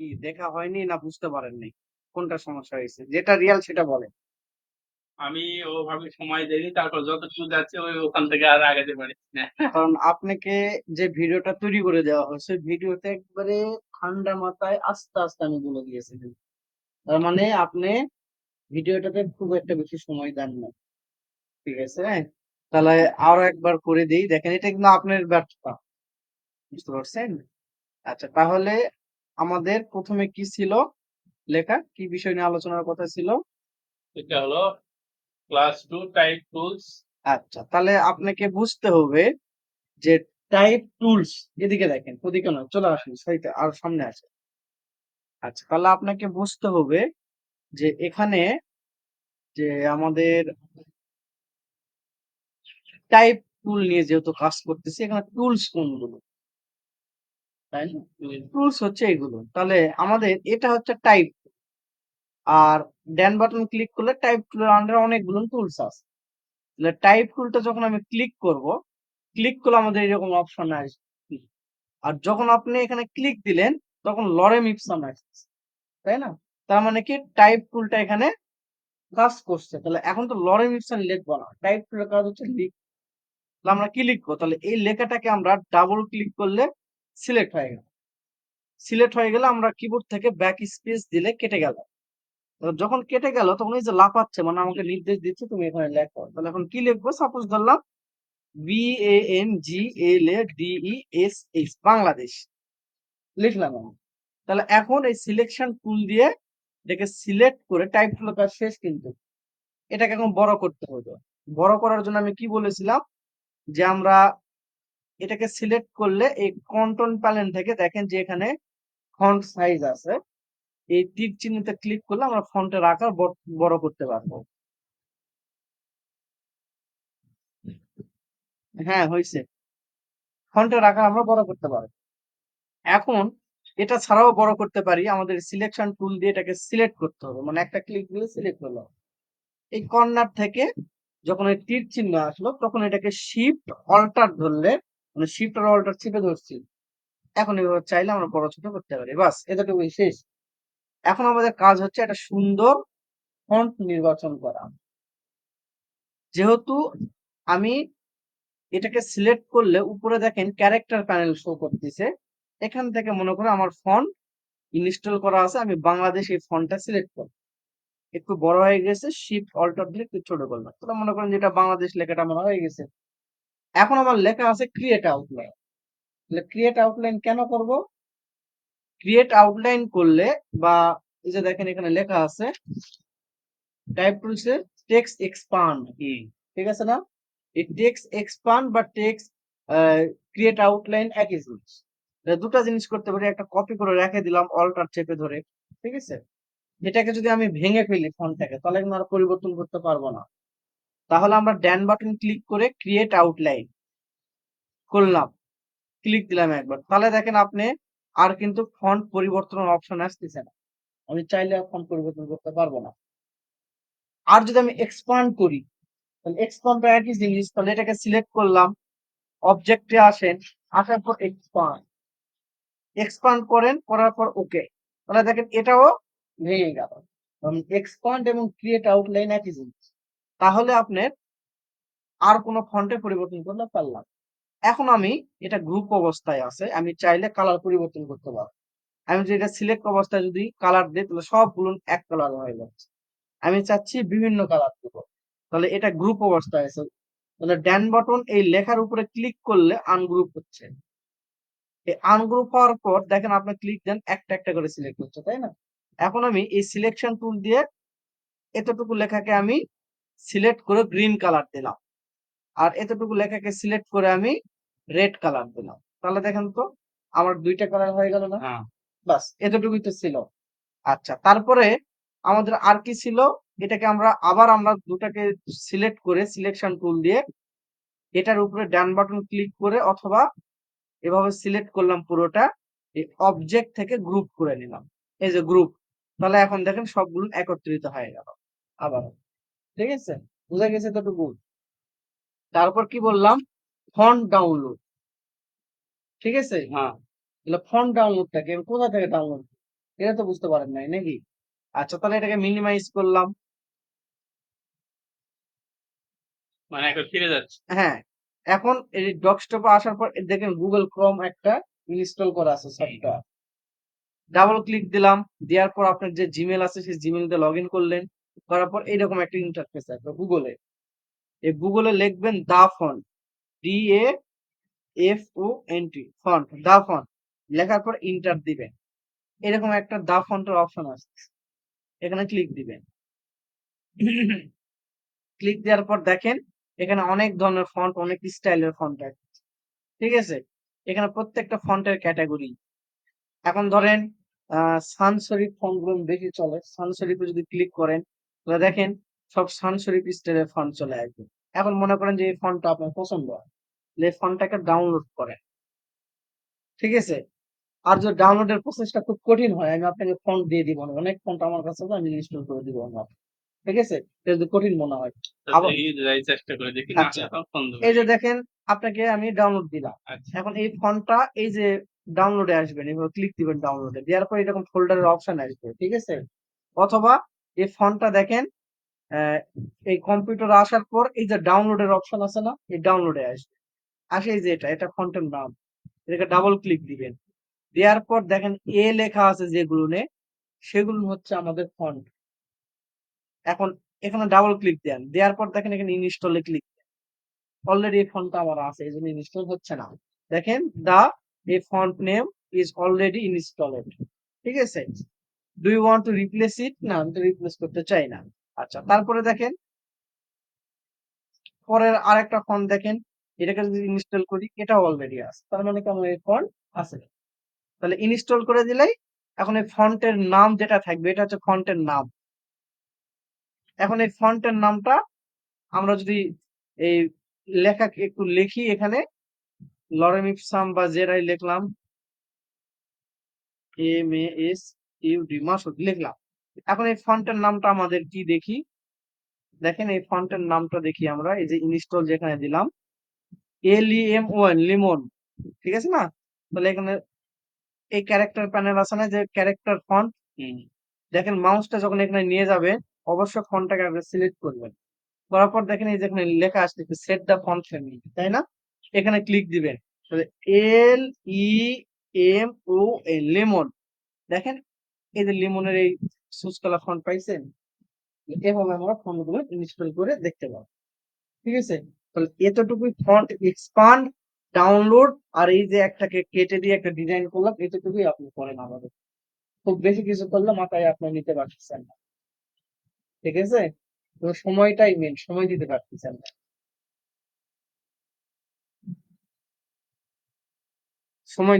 কি দেখা হয়নি না বুঝতে পারেননি? কোনটা সমস্যা হয়েছে? যেটা রিয়াল সেটা বলেন। আমি ওভাবে সময় দেইনি তারপর যতটুকু যাচ্ছে ওই ওখান থেকে আর আগাতে পারি না কারণ আপনাকে যে ভিডিওটা তৈরি করে দেওয়া হয়েছে ভিডিওতে একবারে ঠান্ডা মাথায় আস্তে আস্তে আমি বলে দিয়েছিলাম তার মানে আপনি ভিডিওটাতে খুব একটা বেশি সময় দেন না। ঠিক আছে? তাহলে আরও একবার করে দিই। দেখেন এটা কিন্তু আপনার ব্যর্থতা। বুঝতে পারছেন? আচ্ছা তাহলে আমাদের প্রথমে কি ছিল? লেখা কি বিষয় নিয়ে আলোচনার কথা ছিল? এটা হলো ক্লাস টু টাইপ টুলস আচ্ছা তাহলে আপনাকে বুঝতে হবে যে টাইপ টুলস এদিকে দেখেন ওদিকে নয় চলে আসুন সাইতে আর সামনে আছে। আচ্ছা তাহলে আপনাকে বুঝতে হবে যে এখানে যে আমাদের টাইপ টুল নিয়ে যেহেতু কাজ করতেছি এখানে টুলস কোনগুলো? তাই না? টুলস হচ্ছে এগুলো। তাহলে আমাদের এটা হচ্ছে টাইপ আর ড্যান বাটন ক্লিক করলে টাইপ টুলের আন্ডারে অনেকগুলো টুলস আছে। তাহলে টাইপ টুলটা যখন আমি ক্লিক করব ক্লিক করলে আমাদের এরকম অপশন আসবে। আর যখন আপনি এখানে ক্লিক দিলেন তখন লরেম ইপসাম আসছে। তাই না? তার মানে কি? টাইপ টুলটা এখানে কাজ করছে। তাহলে এখন তো লরেম ইপসান লিখব না। টাইপ টুলের কাজ হচ্ছে লিখ তাহলে আমরা কি লিখব? তাহলে এই লেখাটাকে আমরা ডাবল ক্লিক করলে সিলেক্ট হয়ে গেল। সিলেক্ট হয়ে গেলে আমরা কিবোর্ড থেকে ব্যাক স্পেস দিলে কেটে গেল। যখন কেটে গেল, তখন এই যে লাফাচ্ছে মানে আমাকে নির্দেশ দিচ্ছে, তুমি এখানে লেখো। তাহলে এখন কি লিখব? সাপোজ ধরলাম B A N G L A D E S H Bangladesh. লিখলাম আমি। তাহলে এখন এই সিলেকশন টুল দিয়ে এটাকে সিলেক্ট করে টাইপ টুল কাজ শেষ কিন্তু। এটাকে এখন বড় করতে হবে। বড় করার জন্য আমি কি বলেছিলাম? যে আমরা এটাকে সিলেক্ট করলে এই কন্ট্রোল প্যানেল থেকে দেখেন যে এখানে ফন্ট সাইজ আছে। এই তীর চিহ্নতে ক্লিক করলে আমরা ফন্টের আকার বড়- করতে পারব। হ্যাঁ হয়েছে। ফন্টের আকার আমরা বড় করতে পারব। এখন এটা ছাড়াও বড় করতে পারি। আমাদের সিলেকশন টুল দিয়ে এটাকে সিলেক্ট করতে হবে। মানে একটা ক্লিক দিলে সিলেক্ট হলো এই কর্নার থেকে যখন এই তীর চিহ্ন আসলো, তখন এটাকে শিফট অল্টার ধরলে মানে শিফট আর অল্টার চেপে ধরছি। এখন এভাবে চাইলে আমরা বড় ছোট করতে পারি। বাস, এতটুকুই, শেষ। এখন আমাদের কাজ হচ্ছে একটা সুন্দর ফন্ট নির্বাচন করা। যেহেতু আমি এটাকে সিলেক্ট করলে উপরে দেখেন ক্যারেক্টার প্যানেল শো করতেছে। এখান থেকে মনে করে আমার ফন্ট ইনস্টল করা আছে, আমি বাংলাদেশ এই ফন্টটা সিলেক্ট করব। একটু বড় হয়ে গেছে শিফট অল্টার দিয়ে একটু ছোট করলাম। তাহলে মনে করেন যেটা বাংলাদেশ লেখাটা আমার হয়ে গেছে। এখন আমার লেখা আছে ক্রিয়েট আউটলাইন তাহলে ক্রিয়েট আউটলাইন কেন করব? ক্রিয়েট আউটলাইন করলে বা এই যে দেখেন এখানে লেখা আছে টাইপ টুলসে টেক্সট এক্সপান্ড ঠিক আছে না? এই টেক্সট এক্সপান্ড বা টেক্সট ক্রিয়েট আউটলাইন একই জিনিস। দুটো জিনিস করতে পারি, একটা কপি করে রেখে দিলাম অল্টার চেপে ধরে, ঠিক আছে? এটাকে যদি আমি ভেঙে ফেলি ফন্টটাকে তাহলে কিন্তু আর পরিবর্তন করতে পারব না। তাহলে আমরা ড্যান বাটন ক্লিক করে ক্রিয়েট আউটলাইন করলাম। ক্লিক দিলাম একবার। তাহলে দেখেন আপনি আর কিন্তু ফন্ট পরিবর্তন অপশন আসতেছে না। আমি চাইলে ফন্ট পরিবর্তন করতে পারব না। আর যদি আমি এক্সপান্ড করি, তাহলে এক্সপান্ড একই জিনিস। তাহলে এটাকে সিলেক্ট করলাম অবজেক্টে আসেন, আসার পর এক্সপান্ড এক্সপান্ড করেন, করার পর ওকে তাহলে দেখেন এটাও ভেঙে গেল। এক্সপান্ড এবং ক্রিয়েট আউটলাইন একই জিনিস। তাহলে আপনার আর কোনো ফন্টে পরিবর্তন করতে পারলাম। এখন আমি এটা গ্রুপ অবস্থায় আছে, আমি চাইলে কালার পরিবর্তন করতে পারব। আমি যদি এটা সিলেক্ট অবস্থায় যদি কালার দিই, তাহলে সব সবগুলো এক কালার হয়ে যাচ্ছে। আমি চাচ্ছি বিভিন্ন কালার দেব। তাহলে এটা গ্রুপ অবস্থায় আছে। তাহলে ড্যান বাটন এই লেখার উপরে ক্লিক করলে আনগ্রুপ হচ্ছে। এই আনগ্রুপ হওয়ার পর দেখেন আপনি ক্লিক দেন, একটা একটা করে সিলেক্ট হচ্ছে, তাই না? এখন আমি এই সিলেকশন টুল দিয়ে এতটুকু লেখাকে আমি সিলেক্ট করে গ্রিন কালার দিলাম। আর এতটুকু লেখাকে সিলেক্ট করে আমি রেড কালার দিলাম। তাহলে দেখেন তো আমার দুইটা কালার হয়ে গেল না? হ্যাঁ। বাস এতটুকুই তো ছিল। আচ্ছা তারপরে আমাদের আর কি ছিল? এটাকে আমরা আবার আমরা দুটাকে সিলেক্ট করে সিলেকশন টুল দিয়ে এটার উপরে ডান বাটন ক্লিক করে অথবা এভাবে সিলেক্ট করলাম পুরোটা এই অবজেক্ট থেকে গ্রুপ করে নিলাম। এই যে গ্রুপ তাহলে এখন দেখেন সবগুলো একত্রিত হয়ে গেল। আবার ঠিক আছে? বুঝা গেছে ততটুকু তারপর কি বললাম? ফন্ট ডাউনলোড ঠিক আছে? হ্যাঁ। তাহলে ফন্ট ডাউনলোডটাকে কোথা থেকে ডাউনলোড এটা তো বুঝতে পারেন নাই নাকি? আচ্ছা তাহলে এটাকে মিনিমাইজ করলাম। মানে এখন ফিরে যাচ্ছে। হ্যাঁ। এখন এই ডেস্কটপে আসার পর দেখেন গুগল ক্রোম একটা ইনস্টল করা আছে সফটওয়্যার ডাবল ক্লিক দিলাম। দেওয়ার পর আপনার যে জিমেল আছে সেই জিমেল দিয়ে লগ ইন করলেন। করার পর এইরকম একটা ইন্টারফেস আসবে গুগলে এই গুগলে লিখবেন dafont D A F O N T font, dafont. লেখার পর ইন্টার দিবেন। এরকম একটা দা ফন্টের অপশন আসছে এখানে ক্লিক দিবেন। ক্লিক দেওয়ার পর দেখেন, এখানে অনেক ধরনের ফন্ট, অনেক স্টাইলের ফন্ট আছে। ঠিক আছে? এখানে প্রত্যেকটা ফন্টের ক্যাটাগরি এখন ধরেন সানসরিফ ফন্টগুলো বেশি চলে। সানসরিফে যদি ক্লিক করেন দেখেন সব সানসরিফ স্টাইলের ফন্ট চলে আসবে। এখন মনে করেন যে এই ফন্টটা আপনার পছন্দ হয় এই ফন্টটাকে ডাউনলোড করেন। ঠিক আছে? আর যদি ডাউনলোডের প্রসেসটা খুব কঠিন হয় আমি আপনাকে ফন্ট দিয়ে দিব না। অনেক ফন্ট আমার কাছে আছে আমি ইনস্টল করে দিব না। ঠিক আছে? যদি কঠিন মনে হয়। করে আচ্ছা। এই যে দেখেন আপনাকে আমি ডাউনলোড দিলাম। আচ্ছা। এখন এই ফন্টটা এই যে ডাউনলোডে আসবেন এভাবে ক্লিক দিবেন ডাউনলোডে দেওয়ার পর এরকম ফোল্ডারের অপশন আসবে। ঠিক আছে? অথবা এই ফন্টটা দেখেন এই কম্পিউটার আসার পর এই যে ডাউনলোডের অপশন আছে না, এই ডাউনলোডে আসবে। আসে যে এটা এটা ফন্টের নাম। এটাকে ডাবল ক্লিক দিবেন। দেওয়ার পর দেখেন এ লেখা আছে যেগুলো নে, সেগুলো হচ্ছে আমাদের ফন্ট এখন এখানে ডাবল ক্লিক দেন। দেওয়ার পর দেখেন এখানে ইনস্টলে ক্লিক দেন। অলরেডি এই ফন্টটা আমার আছে, এই জন্য ইনস্টল হচ্ছে না। দেখেন দা এই font name is already installed ঠিক আছে? Do you want to replace it না, আমি তো রিপ্লেস করতে চাই না। আচ্ছা তারপরে দেখেন। পরের আরেকটা ফন্ট দেখেন। এটাকে যদি ইনস্টল করি এটা অলরেডি আছে। তার মানে কি আমার এই ফন্ট আছে? তাহলে ইনস্টল করে দিলেই এখন এই ফন্টের নাম যেটা থাকবে, এটা হচ্ছে ফন্টের নাম। এখন এই ফন্টের নামটা আমরা যদি এই লেখা একটু লিখি এখানে। লরেম ইপসাম বা জেরাই লিখলাম। M S U D Masud লিখলাম। এখন এই ফন্টের নামটা আমাদের কি দেখি? দেখেন এই ফন্টের নামটা দেখি আমরা এই যে ইনস্টল যেখানে দিলাম। L E M O N lemon ঠিক আছে না? তাহলে এখানে এই ক্যারেক্টার প্যানেল আছে না যে ক্যারেক্টার ফন্ট দেখেন মাউসটা যখন এখানে নিয়ে যাবে অবশ্যই ফন্টটাকে আপনি সিলেক্ট করবেন। করার পর দেখেন এই যে এখানে লেখা আসছে সেট দ্য ফন্ট ফ্যামিলি তাই না? এখানে ক্লিক দিবেন। L E M O N lemon দেখেন এই যে লিমনের এই সুস কালার ফন্ট পাইছেন, এভাবে আমরা ফন্টগুলো ইনস্টল করে দেখতে পাবো। ঠিক আছে? তাহলে এতটুকুই ফন্ট এক্সপান্ড ডাউনলোড আর এই যে একটাকে কেটে দিয়ে একটা ডিজাইন করলাম, এতটুকুই আপনি করেন আমাদের। খুব বেশি কিছু করলে মাথায় আপনি নিতে পারতেছেন না। ঠিক আছে? তো সময়টাই মেন সময় দিতে পারতেছেন না। সময়